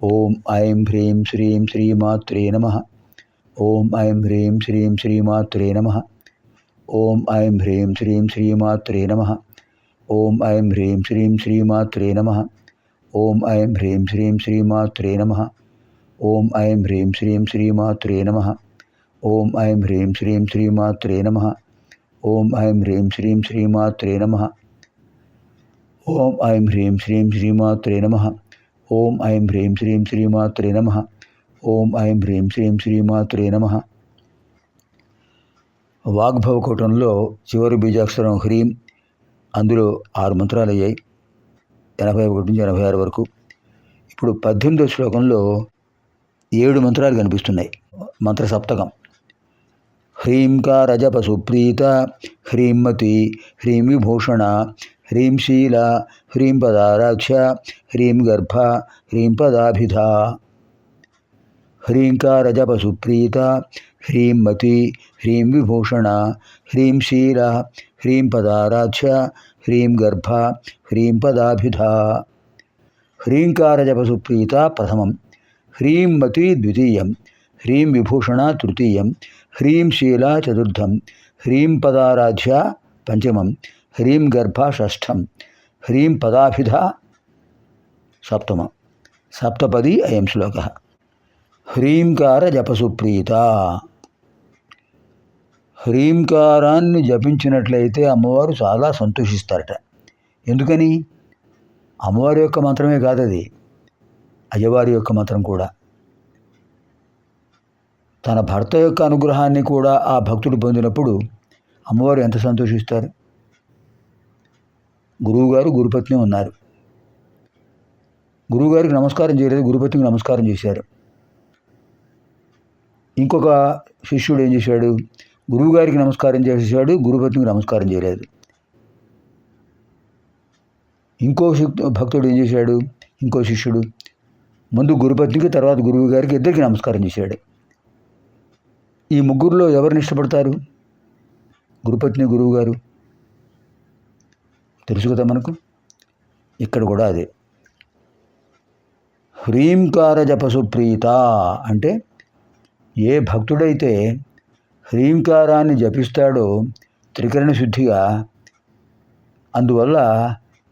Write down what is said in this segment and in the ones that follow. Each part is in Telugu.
ఓం ఐం హ్రీం శ్రీం శ్రీమాత్రే నమ ఓం ఐం హ్రీం శ్రీం శ్రీమాత్రే నమ ఓం ఐం హ్రీం శ్రీం శ్రీమాత్రే నమ ఓం ఐం హ్రీం శ్రీం శ్రీమాత్రే నమ ఓం ఐం హ్రీం శ్రీం శ్రీమాత్రే నమ ఓం ఐం హ్రీం శ్రీం శ్రీమాత్రే నమ ఓం ఐం హ్రీం శ్రీం శ్రీమాత్రే నమ ఓం ఐం హ్రీం శ్రీం శ్రీమాత్రే నమ ఓం ఐం హ్రీం శ్రీం శ్రీమాత్రే నమ ఓం ఐం హ్రీం శ్రీం శ్రీమాత్రే నమ. ఓం ఐం హ్రీం శ్రీం శ్రీమాత్రే నమ. వాగ్భవకూటంలో చివరి బీజాక్షరం హ్రీం. అందులో ఆరు మంత్రాలు అయ్యాయి. ఎనభై ఒకటి నుంచి ఎనభై ఆరు వరకు. ఇప్పుడు పద్దెనిమిదో శ్లోకంలో ఏడు మంత్రాలు కనిపిస్తున్నాయి. మంత్ర సప్తకం. హ్రీంకారజప సుప్రీత హ్రీంమతి హ్రీం విభూషణ హ్రీం శీల హ్రీం పదారాక్ష హ్రీం గర్భ హ్రీం పదాభిధ హ్రీంకార జప సుప్రీత హ్రీంమతి హ్రీం విభూషణ హ్రీం శీల హ్రీం పదారాక్ష హ్రీం గర్భ హ్రీం పదాభిధ హ్రీంకార జప సుప్రీత ప్రథమం హ్రీంమతి ద్వితీయం హ్రీం విభూషణ తృతీయం హ్రీం శీల చతుర్థం హ్రీం పదారాధ్య పంచమం హ్రీం గర్భ షష్ఠం హ్రీం పదాభిధ సప్తమం. సప్తపది అయం శ్లోక. హ్రీంకార జపసుప్రీత. హ్రీంకారాన్ని జపించినట్లయితే అమ్మవారు చాలా సంతోషిస్తారట. ఎందుకని? అమ్మవారి యొక్క మంత్రమే కాదు అది అయ్యవారి యొక్క మంత్రం కూడా. తన భర్త యొక్క అనుగ్రహాన్ని కూడా ఆ భక్తుడు పొందినప్పుడు అమ్మవారు ఎంత సంతోషిస్తారు? గురువుగారు గురుపత్ని ఉన్నారు. గురువుగారికి నమస్కారం చేయలేదు గురుపత్నికి నమస్కారం చేశారు. ఇంకొక శిష్యుడు ఏం చేశాడు? గురువుగారికి నమస్కారం చేసేసాడు గురుపత్నికి నమస్కారం చేయలేదు. ఇంకో భక్తుడు ఏం చేశాడు? ఇంకో శిష్యుడు ముందు గురుపత్నికి తర్వాత గురువు గారికి ఇద్దరికి నమస్కారం చేశాడు. ఈ ముగ్గురులో ఎవరిని ఇష్టపడతారు? గురుపత్ని గురువు గారు తెలుసు కదా మనకు? ఇక్కడ కూడా అదే. హ్రీంకార జపసుప్రీత అంటే ఏ భక్తుడైతే హ్రీంకారాన్ని జపిస్తాడో త్రికరణ శుద్ధిగా అందువల్ల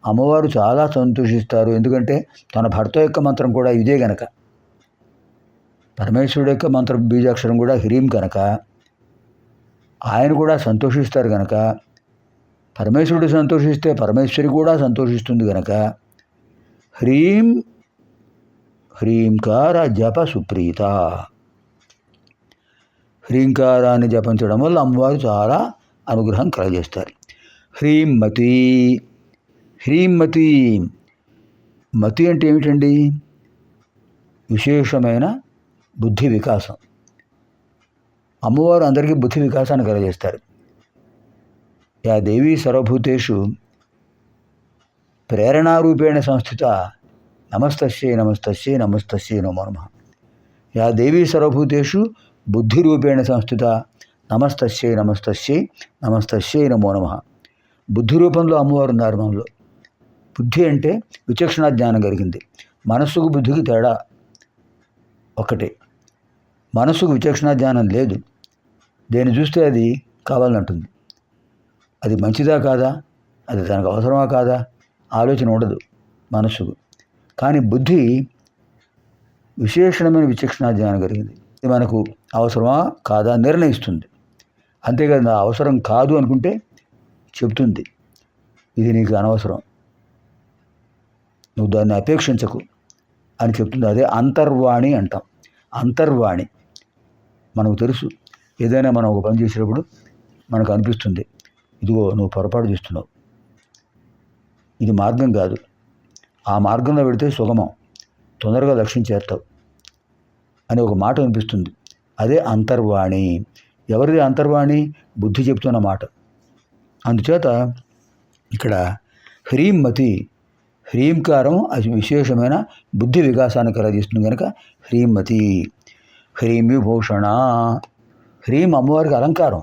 అమ్మవారు చాలా సంతోషిస్తారు. ఎందుకంటే తన భర్త యొక్క మంత్రం కూడా ఇదే గనక. పరమేశ్వరుడు యొక్క మంత్రం బీజాక్షరం కూడా హ్రీం కనుక ఆయన కూడా సంతోషిస్తారు కనుక పరమేశ్వరుడు సంతోషిస్తే పరమేశ్వరి కూడా సంతోషిస్తుంది కనుక హ్రీం హ్రీంకార జప సుప్రీత. హ్రీంకారాన్ని జపించడం వల్ల అమ్మవారు చాలా అనుగ్రహం కలగజేస్తారు. హ్రీంమతి హ్రీంమతి. మతి అంటే ఏమిటండి? విశేషమైన బుద్ధి వికాసం. అమ్మవారు అందరికీ బుద్ధి వికాసాన్ని కలగజేస్తారు. యా దేవీ సర్వభూతేషు ప్రేరణారూపేణ సంస్థిత నమస్తస్యై నమస్తస్యై నమస్తస్యై నమో నమ. యా దేవీ సర్వభూతేషు బుద్ధిరూపేణ సంస్థిత నమస్తస్యై నమస్తస్యై నమస్తస్యై నమో నమ. బుద్ధి రూపంలో అమ్మవారు ఉన్నారు మనలో. బుద్ధి అంటే విచక్షణ జ్ఞానం కలిగింది. మనస్సుకు బుద్ధికి తేడా ఒకటే. మనస్సుకు విచక్షణ జ్ఞానం లేదు. దేన్ని చూస్తే అది కావాలంటుంది. అది మంచిదా కాదా? అది తనకు అవసరమా కాదా? ఆలోచన ఉండదు మనస్సుకు. కానీ బుద్ధి విశేషణమైన విచక్షణ జ్ఞానం కలిగింది. ఇది మనకు అవసరమా కాదా నిర్ణయిస్తుంది. అంతేకాదు నా అవసరం కాదు అనుకుంటే చెప్తుంది ఇది నీకు అనవసరం. నువ్వు దాన్ని అపేక్షించకు అని చెప్తుంది అదే అంతర్వాణి అంటాం. అంతర్వాణి. మనకు తెలుసు. ఏదైనా మనం ఒక పని చేసేటప్పుడు మనకు అనిపిస్తుంది. ఇదిగో నువ్వు పొరపాటు చేస్తున్నావు. ఇది మార్గం కాదు. ఆ మార్గంలో పెడితే సుగమం. తొందరగా లక్ష్యం చేస్తావు అని ఒక మాట వినిపిస్తుంది. అదే అంతర్వాణి. ఎవరిది అంతర్వాణి? బుద్ధి చెప్తున్న మాట. అందుచేత ఇక్కడ హ్రీంమతి హ్రీంకారం అది విశేషమైన బుద్ధి వికాసాన్ని కలగజేస్తుంది కనుక హ్రీమతి హ్రీం విభూషణ. హ్రీం అమ్మవారికి అలంకారం.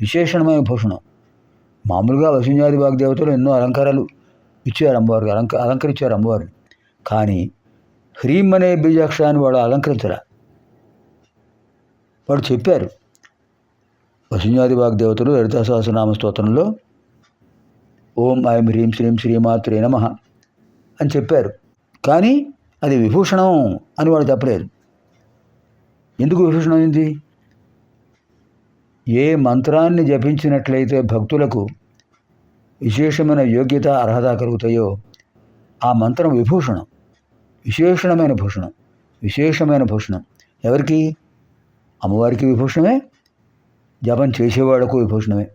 విశేషణమైన భూషణం మామూలుగా వసుంజాది వాగ్దేవతలు ఎన్నో అలంకారాలు ఇచ్చారు అమ్మవారికి అలంక అలంకరించారు అమ్మవారిని కానీ హ్రీం అనే బీజాక్షరాన్ని వాడు అలంకరించరా వాడు చెప్పారు వసుంజాది వాగ్దేవతలు లలితా సహస్రనామ స్తోత్రంలో ఓం ఐం హ్రీం శ్రీం శ్రీమాత్రే నమ అని చెప్పారు. కానీ అది విభూషణం అని వాడు చెప్పలేదు. ఎందుకు విభూషణం అయింది? ఏ మంత్రాన్ని జపించినట్లయితే భక్తులకు విశేషమైన యోగ్యత అర్హత కలుగుతాయో ఆ మంత్రం విభూషణం. విశేషణమైన భూషణం. విశేషమైన భూషణం. ఎవరికి? అమ్మవారికి విభూషణమే. జపం చేసేవాళ్ళకు విభూషణమే.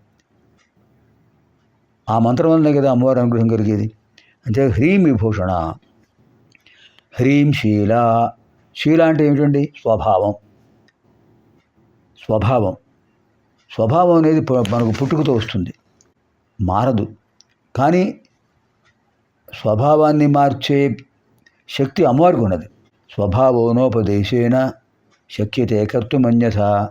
ఆ మంత్రం వల్లనే కదా అమ్మవారి అనుగ్రహం కలిగేది. అంటే హ్రీం విభూషణ. హ్రీం శీల. శీల అంటే ఏమిటండి? స్వభావం. స్వభావం. స్వభావం అనేది మనకు పుట్టుకతో వస్తుంది. మారదు. కానీ స్వభావాన్ని మార్చే శక్తి అమ్మవారికి ఉన్నది. స్వభావోనోపదేశేన శక్యతే కర్తుమన్యథ.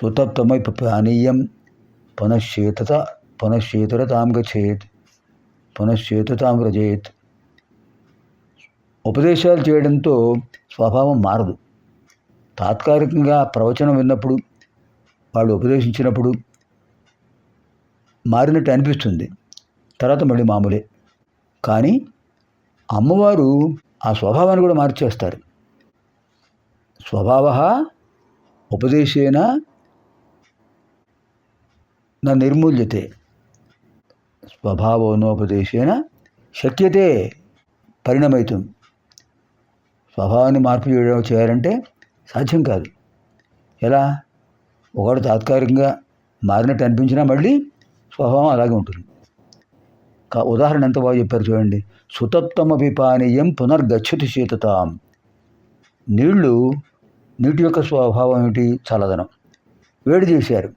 సుతప్తమై పానీయం పునశ్చేతత పునశ్చేతురతాం గచ్చేత్ పునశ్చేతతాం రజేత్ ఉపదేశాలు చేయడంతో స్వభావం మారదు. తాత్కాలికంగా ప్రవచనం విన్నప్పుడు వాళ్ళు ఉపదేశించినప్పుడు మారినట్టు అనిపిస్తుంది. తర్వాత మళ్ళీ మామూలే. కానీ అమ్మవారు ఆ స్వభావాన్ని కూడా మార్చేస్తారు. స్వభావ ఉపదేశేన నా నిర్మూల్యతే. స్వభావోనోపదేశేన శక్యతే పరిణమవుతుంది స్వభావాన్ని మార్పు చేయడం చేయాలంటే సాధ్యం కాదు. ఎలా? ఒకడు తాత్కాలికంగా మారినట్టు అనిపించినా మళ్ళీ స్వభావం అలాగే ఉంటుంది. కా ఉదాహరణ ఎంత బాగా చెప్పారు చూడండి. సుతప్తమభిపానీయం పునర్గచ్చతి శీతతాం నీళ్ళు నీటి యొక్క స్వభావం ఏమిటి? చల్లదనం. వేడి చేశారు.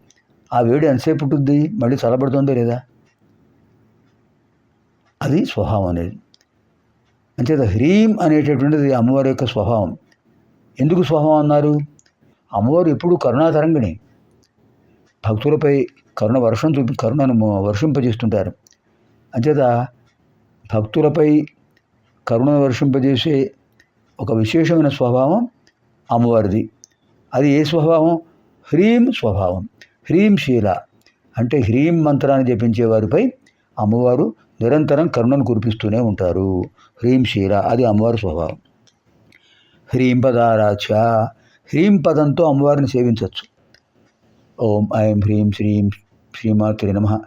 ఆ వేడి ఎంతసేపు ఉంటుంది మళ్ళీ చల్లబడుతుందో లేదా? అది స్వభావం అనేది. అంచేత హ్రీం అనేటటువంటిది అమ్మవారి యొక్క స్వభావం. ఎందుకు స్వభావం అన్నారు? అమ్మవారు ఎప్పుడు కరుణాతరంగిణి భక్తులపై కరుణ వర్షం చూపి కరుణను వర్షింపజేస్తుంటారు. అంచేత భక్తులపై కరుణను వర్షింపజేసే ఒక విశేషమైన స్వభావం అమ్మవారిది. అది ఏ స్వభావం? హ్రీం స్వభావం. హ్రీం శీల. అంటే హ్రీం మంత్రాన్ని జపించే వారిపై అమ్మవారు నిరంతరం కరుణను కురిపిస్తూనే ఉంటారు. హ్రీం శీల. అది అమ్మవారి స్వభావం. హ్రీం పదారాచ. హ్రీం పదంతో అమ్మవారిని సేవించవచ్చు ఓం ఐం హ్రీం శ్రీం శ్రీమాతృ నమ.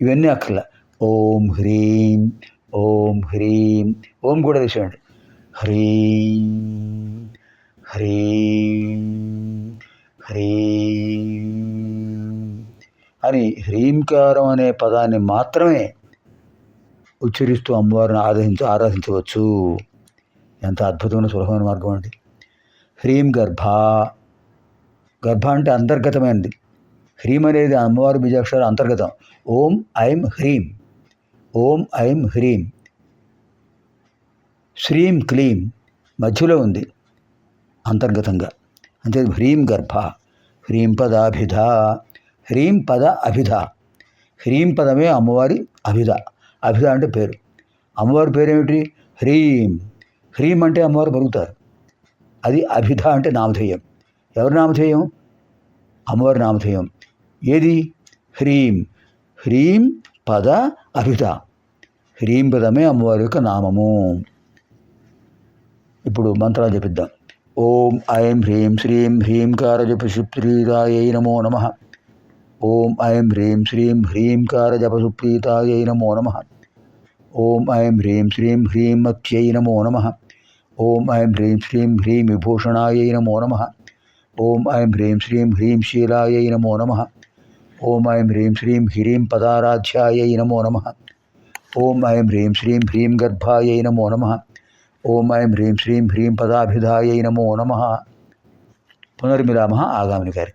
ఇవన్నీ అక్కర్ల. ఓం హ్రీం ఓం హ్రీం ఓం కూడా తీసేయండి. హ్రీం హ్రీం హ్రీం. అని హ్రీంకారం అనే పదాన్ని మాత్రమే ఉచ్చరిస్తూ అమ్మవారిని ఆరాధించ ఆరాధించవచ్చు. ఎంత అద్భుతమైన సులభమైన మార్గం అండి. హ్రీం గర్భ. గర్భ అంటే అంతర్గతమైనది. హ్రీం అనేది అమ్మవారి బీజాక్షరాలు అంతర్గతం. ఓం ఐం హ్రీం. ఓం ఐం హ్రీం. శ్రీం క్లీం. మధ్యలో ఉంది. అంతర్గతంగా. అంటే హ్రీం గర్భ. హ్రీం పదాభిధ. హ్రీం పద అభిధ. హ్రీం పదమే అమ్మవారి అభిధ. అభిధ అంటే పేరు. అమ్మవారి పేరేమిటి? హ్రీం. హ్రీం అంటే అమ్మవారు పలుకుతారు అది అభిధ అంటే నామధేయం. ఎవరి నామధేయం? అమ్మవారి నామధేయం. ఏది? హ్రీం. హ్రీం పద అభిధ. హ్రీం పదమే అమ్మవారి యొక్క నామము. ఇప్పుడు మంత్రాలు చెప్పిద్దాం. ఓం ఐం హ్రీం శ్రీం హ్రీంకార జపసుప్రీతాయై నమో నమ. ఓం ఐం హ్రీం శ్రీం హ్రీంకార జపసుప్రీతాయై నమో నమ. ఓం ఐం హ్రీం శ్రీం హ్రీం మత్యై నమో నమ. او حیم حیم وبوشن نمو نم اریم شیلا او حیم شری حدارادیا نمو نم اریوں شری حیم گر نمو نم اریوں پدا نمو نم پن آگامکار